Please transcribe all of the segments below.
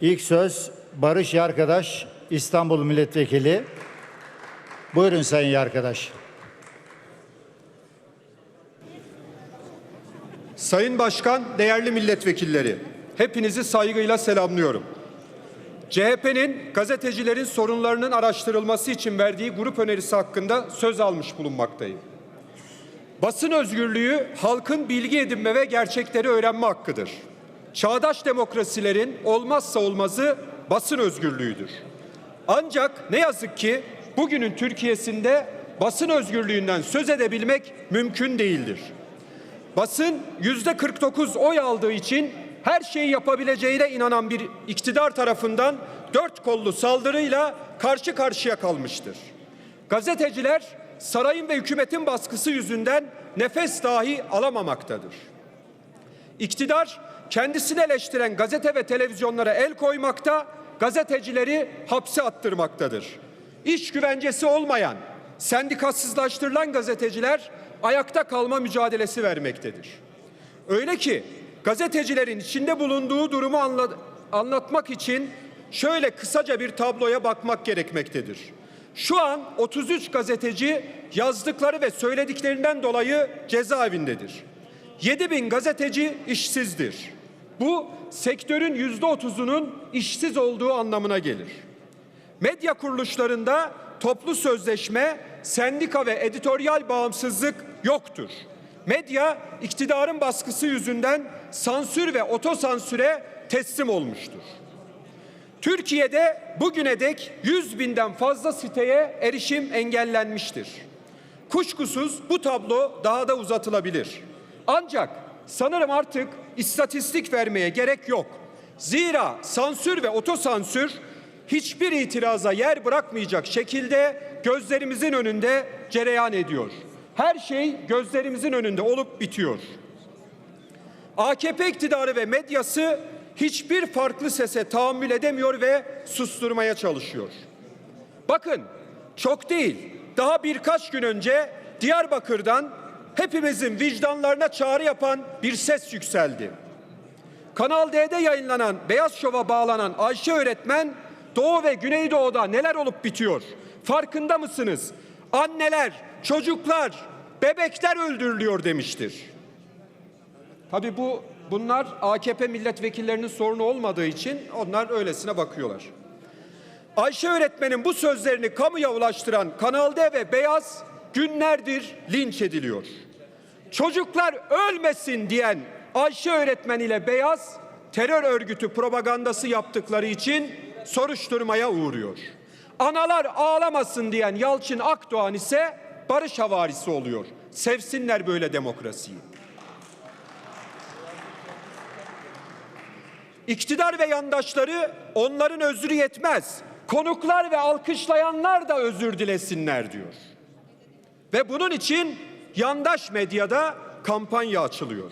İlk söz Barış Yarkadaş, İstanbul Milletvekili. Buyurun Sayın Yarkadaş. Sayın Başkan, değerli milletvekilleri, hepinizi saygıyla selamlıyorum. CHP'nin gazetecilerin sorunlarının araştırılması için verdiği grup önerisi hakkında söz almış bulunmaktayım. Basın özgürlüğü halkın bilgi edinme ve gerçekleri öğrenme hakkıdır. Çağdaş demokrasilerin olmazsa olmazı basın özgürlüğüdür. Ancak ne yazık ki bugünün Türkiye'sinde basın özgürlüğünden söz edebilmek mümkün değildir. Basın yüzde 49 oy aldığı için her şeyi yapabileceğine inanan bir iktidar tarafından dört kollu saldırıyla karşı karşıya kalmıştır. Gazeteciler sarayın ve hükümetin baskısı yüzünden nefes dahi alamamaktadır. İktidar kendisini eleştiren gazete ve televizyonlara el koymakta, gazetecileri hapse attırmaktadır. İş güvencesi olmayan, sendikasızlaştırılan gazeteciler ayakta kalma mücadelesi vermektedir. Öyle ki gazetecilerin içinde bulunduğu durumu anla- anlatmak için şöyle kısaca bir tabloya bakmak gerekmektedir. Şu an 33 gazeteci yazdıkları ve söylediklerinden dolayı cezaevindedir. 7 bin gazeteci işsizdir. Bu sektörün yüzde otuzunun işsiz olduğu anlamına gelir. Medya kuruluşlarında toplu sözleşme, sendika ve editoryal bağımsızlık yoktur. Medya iktidarın baskısı yüzünden sansür ve otosansüre teslim olmuştur. Türkiye'de bugüne dek 100 binden fazla siteye erişim engellenmiştir. Kuşkusuz bu tablo daha da uzatılabilir. Ancak sanırım artık istatistik vermeye gerek yok. Zira sansür ve otosansür hiçbir itiraza yer bırakmayacak şekilde gözlerimizin önünde cereyan ediyor. Her şey gözlerimizin önünde olup bitiyor. AKP iktidarı ve medyası hiçbir farklı sese tahammül edemiyor ve susturmaya çalışıyor. Bakın çok değil daha birkaç gün önce Diyarbakır'dan hepimizin vicdanlarına çağrı yapan bir ses yükseldi. Kanal D'de yayınlanan Beyaz Şov'a bağlanan Ayşe öğretmen Doğu ve Güneydoğu'da neler olup bitiyor? Farkında mısınız? Anneler, çocuklar, bebekler öldürülüyor demiştir. Tabii bu bunlar AKP milletvekillerinin sorunu olmadığı için onlar öylesine bakıyorlar. Ayşe öğretmenin bu sözlerini kamuya ulaştıran Kanal D ve Beyaz günlerdir linç ediliyor. Çocuklar ölmesin diyen Ayşe öğretmen ile Beyaz terör örgütü propagandası yaptıkları için soruşturmaya uğruyor. Analar ağlamasın diyen Yalçın Akdoğan ise barış havarisi oluyor. Sevsinler böyle demokrasiyi. İktidar ve yandaşları onların özrü yetmez. Konuklar ve alkışlayanlar da özür dilesinler diyor. Ve bunun için yandaş medyada kampanya açılıyor.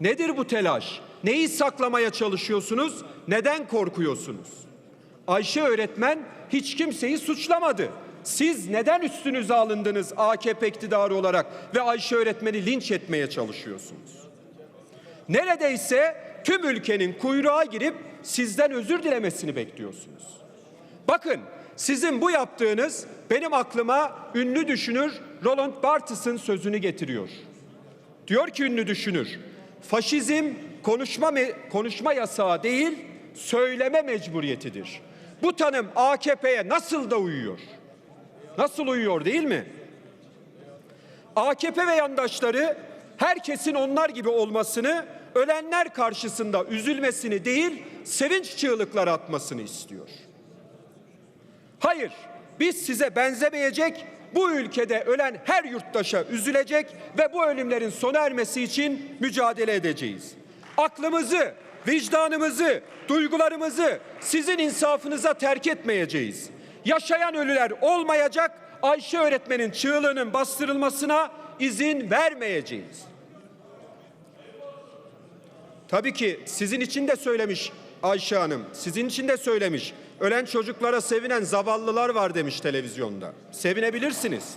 Nedir bu telaş? Neyi saklamaya çalışıyorsunuz? Neden korkuyorsunuz? Ayşe öğretmen hiç kimseyi suçlamadı. Siz neden üstünüze alındınız AKP iktidarı olarak ve Ayşe öğretmeni linç etmeye çalışıyorsunuz? Neredeyse tüm ülkenin kuyruğa girip sizden özür dilemesini bekliyorsunuz. Bakın sizin bu yaptığınız benim aklıma ünlü düşünür Roland Barthes'ın sözünü getiriyor. Diyor ki ünlü düşünür, faşizm konuşma konuşma yasağı değil, söyleme mecburiyetidir. Bu tanım AKP'ye nasıl da uyuyor? Nasıl uyuyor değil mi? AKP ve yandaşları herkesin onlar gibi olmasını, ölenler karşısında üzülmesini değil, sevinç çığlıkları atmasını istiyor. Hayır, biz size benzemeyecek, bu ülkede ölen her yurttaşa üzülecek ve bu ölümlerin sona ermesi için mücadele edeceğiz. Aklımızı, vicdanımızı, duygularımızı sizin insafınıza terk etmeyeceğiz. Yaşayan ölüler olmayacak, Ayşe öğretmenin çığlığının bastırılmasına izin vermeyeceğiz. Tabii ki sizin için de söylemiş Ayşe Hanım, sizin için de söylemiş. Ölen çocuklara sevinen zavallılar var demiş televizyonda. Sevinebilirsiniz.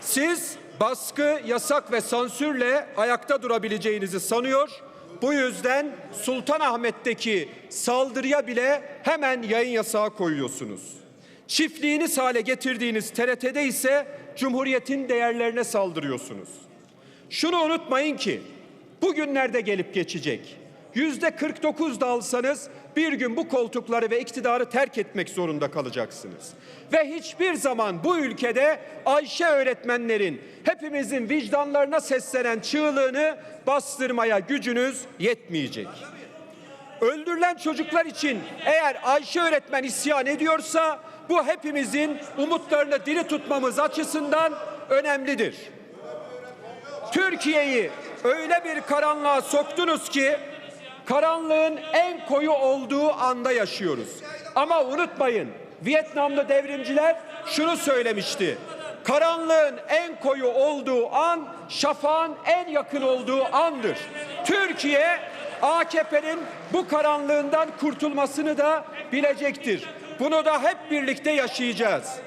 Siz baskı, yasak ve sansürle ayakta durabileceğinizi sanıyor. Bu yüzden Sultanahmet'teki saldırıya bile hemen yayın yasağı koyuyorsunuz. Çiftliğiniz hale getirdiğiniz TRT'de ise Cumhuriyet'in değerlerine saldırıyorsunuz. Şunu unutmayın ki bugünlerde gelip geçecek. Yüzde 49 da alsanız bir gün bu koltukları ve iktidarı terk etmek zorunda kalacaksınız. Ve hiçbir zaman bu ülkede Ayşe öğretmenlerin hepimizin vicdanlarına seslenen çığlığını bastırmaya gücünüz yetmeyecek. Öldürülen çocuklar için eğer Ayşe öğretmen isyan ediyorsa bu hepimizin umutlarını diri tutmamız açısından önemlidir. Türkiye'yi öyle bir karanlığa soktunuz ki karanlığın en koyu olduğu anda yaşıyoruz. Ama unutmayın Vietnamlı devrimciler şunu söylemişti. Karanlığın en koyu olduğu an şafağın en yakın olduğu andır. Türkiye AKP'nin bu karanlığından kurtulmasını da bilecektir. Bunu da hep birlikte yaşayacağız.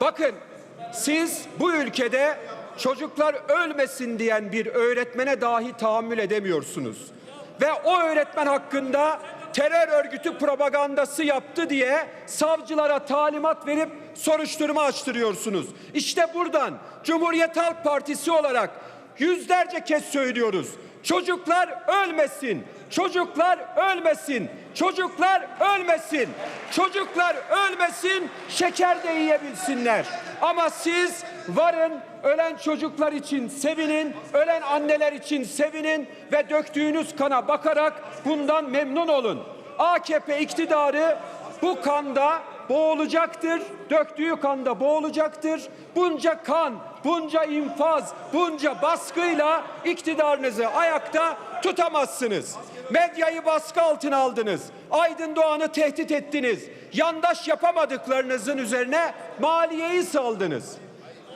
Bakın siz bu ülkede çocuklar ölmesin diyen bir öğretmene dahi tahammül edemiyorsunuz. Ve o öğretmen hakkında terör örgütü propagandası yaptı diye savcılara talimat verip soruşturma açtırıyorsunuz. İşte buradan Cumhuriyet Halk Partisi olarak yüzlerce kez söylüyoruz. Çocuklar ölmesin. Çocuklar ölmesin. Çocuklar ölmesin. Çocuklar ölmesin. Şeker de yiyebilsinler. Ama siz varın ölen çocuklar için sevinin, ölen anneler için sevinin ve döktüğünüz kana bakarak bundan memnun olun. AKP iktidarı bu kanda boğulacaktır. Döktüğü kanda boğulacaktır. Bunca kan, bunca infaz, bunca baskıyla iktidarınızı ayakta tutamazsınız. Medyayı baskı altına aldınız. Aydın Doğan'ı tehdit ettiniz. Yandaş yapamadıklarınızın üzerine maliyeyi saldınız.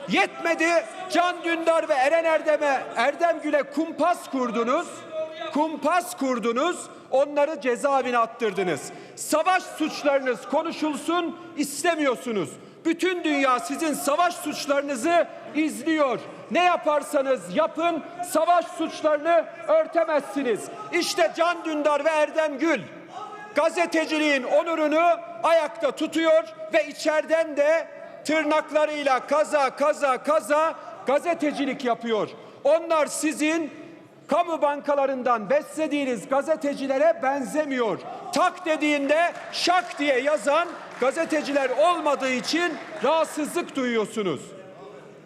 Yetmedi Can Dündar ve Eren Erdem'e Erdemgül'e kumpas kurdunuz. Kumpas kurdunuz. Onları cezaevine attırdınız. Savaş suçlarınız konuşulsun istemiyorsunuz. Bütün dünya sizin savaş suçlarınızı izliyor. Ne yaparsanız yapın savaş suçlarını örtemezsiniz. İşte Can Dündar ve Erdem Gül gazeteciliğin onurunu ayakta tutuyor ve içeriden de tırnaklarıyla kaza kaza kaza gazetecilik yapıyor. Onlar sizin kamu bankalarından beslediğiniz gazetecilere benzemiyor. Tak dediğinde şak diye yazan gazeteciler olmadığı için rahatsızlık duyuyorsunuz.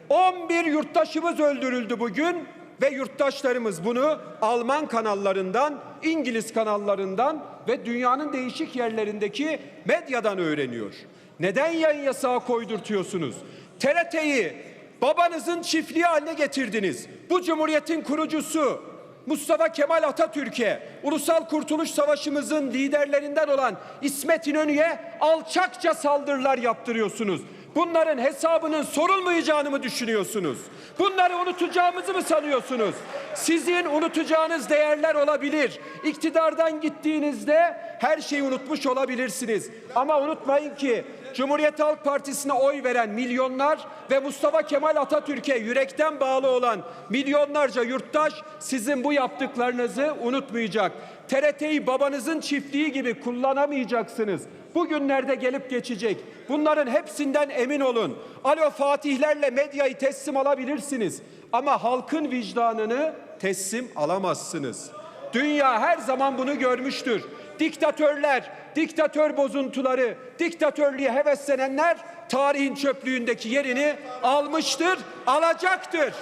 11 yurttaşımız öldürüldü bugün ve yurttaşlarımız bunu Alman kanallarından, İngiliz kanallarından ve dünyanın değişik yerlerindeki medyadan öğreniyor. Neden yayın yasağı koydurtuyorsunuz? TRT'yi babanızın çiftliği haline getirdiniz. Bu cumhuriyetin kurucusu Mustafa Kemal Atatürk'e, Ulusal Kurtuluş Savaşımızın liderlerinden olan İsmet İnönü'ye alçakça saldırılar yaptırıyorsunuz. Bunların hesabının sorulmayacağını mı düşünüyorsunuz? Bunları unutacağımızı mı sanıyorsunuz? Sizin unutacağınız değerler olabilir. İktidardan gittiğinizde her şeyi unutmuş olabilirsiniz. Ama unutmayın ki Cumhuriyet Halk Partisi'ne oy veren milyonlar ve Mustafa Kemal Atatürk'e yürekten bağlı olan milyonlarca yurttaş sizin bu yaptıklarınızı unutmayacak. TRT'yi babanızın çiftliği gibi kullanamayacaksınız. Bugünlerde gelip geçecek. Bunların hepsinden emin olun. Alo Fatihlerle medyayı teslim alabilirsiniz. Ama halkın vicdanını teslim alamazsınız. Dünya her zaman bunu görmüştür. Diktatörler, diktatör bozuntuları, diktatörlüğe heveslenenler tarihin çöplüğündeki yerini almıştır, alacaktır.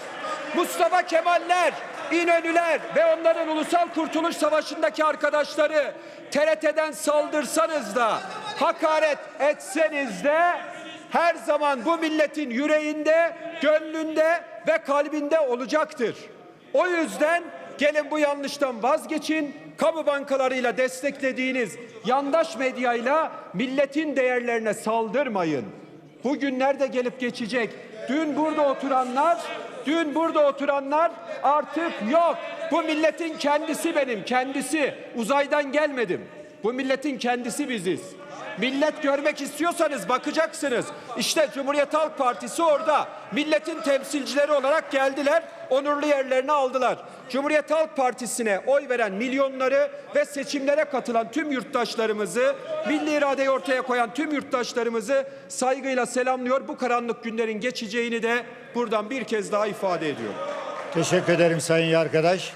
Mustafa Kemaller, İnönüler ve onların Ulusal Kurtuluş Savaşı'ndaki arkadaşları TRT'den saldırsanız da, hakaret etseniz de her zaman bu milletin yüreğinde, gönlünde ve kalbinde olacaktır. O yüzden gelin bu yanlıştan vazgeçin. Kamu bankalarıyla desteklediğiniz yandaş medyayla milletin değerlerine saldırmayın. Bu günlerde gelip geçecek. Dün burada oturanlar, dün burada oturanlar artık yok. Bu milletin kendisi benim, kendisi. Uzaydan gelmedim. Bu milletin kendisi biziz. Millet görmek istiyorsanız bakacaksınız. İşte Cumhuriyet Halk Partisi orada. Milletin temsilcileri olarak geldiler. Onurlu yerlerini aldılar. Cumhuriyet Halk Partisi'ne oy veren milyonları ve seçimlere katılan tüm yurttaşlarımızı, milli iradeyi ortaya koyan tüm yurttaşlarımızı saygıyla selamlıyor. Bu karanlık günlerin geçeceğini de buradan bir kez daha ifade ediyorum. Teşekkür ederim sayın arkadaş.